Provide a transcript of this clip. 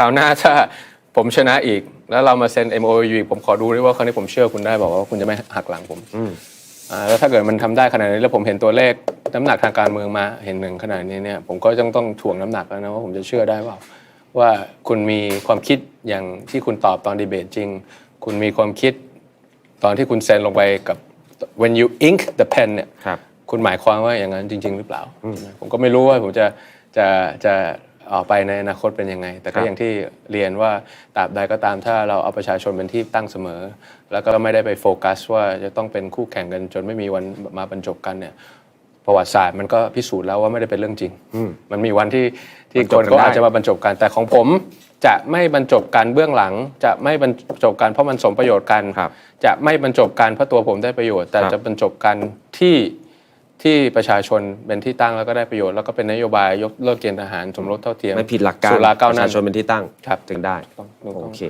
ราวหน้าถ้าผมชนะอีก แล้วเรามาเซ็น MOU อีกผมขอดูด้วยว่าครั้งนี้ผมเชื่อคุณได้บอกว่าคุณจะไม่หักหลังผมอืมอ่าแล้วถ้าเกิดมันทำได้ขนาดนี้แล้วผมเห็นตัวเลขน้ำหนักทางการเมืองมาเห็นหนึ่งขนาดนี้เนี่ยผมก็ต้องต้องถ่วงน้ำหนักแล้วนะว่าผมจะเชื่อได้เปล่าว่าคุณมีความคิดอย่างที่คุณตอบตอนดีเบตจริง คุณมีความคิดตอนที่คุณเซ็นลงไปกับ when you ink the pen เนี่ยครับคุณหมายความว่าอย่างนั้นจริง ๆ หรือเปล่า ผมก็ไม่รู้ว่าผมจะจะจะออก ไปในอนาคตเป็นยังไง แต่ครัก็บอย่างที่เรียนว่าตราบใดก็ตามถ้าเราเอาประชาชนเป็นที่ตั้งเสมอ แล้วก็ไม่ได้ไปโฟกัส ว่าจะต้องเป็นคู่แข่งกันจนไม่มีวันมาบรรจบกันเนี่ยประวัติศาสตร์มันก็พิสูจน์แล้วว่าไม่ได้เป็นเรื่องจริง มันมีวันที่ที่บรรจคบนกันก็ได้อาจจะมาบรรจบกันแต่ของผมจะไม่บรรจบกันเบื้องหลัง จะไม่บรรจบกันเพราะมันสมประโยชน์กันครับจะไม่บรรจบกันเพราะตัวผมได้ประโยชน์ แต่ครับจะบรรจบกันที่ ที่ประชาชนเป็นที่ตั้งแล้วก็ได้ประโยชน์แล้วก็เป็นนโยบายยกเลิกเกณฑ์ทหารสมรสเท่าเทียมไม่ผิดหลักการสุราก้าวประหน้าชาชนเป็นที่ตั้งครับ ถึงได้ต้องต้องโอเค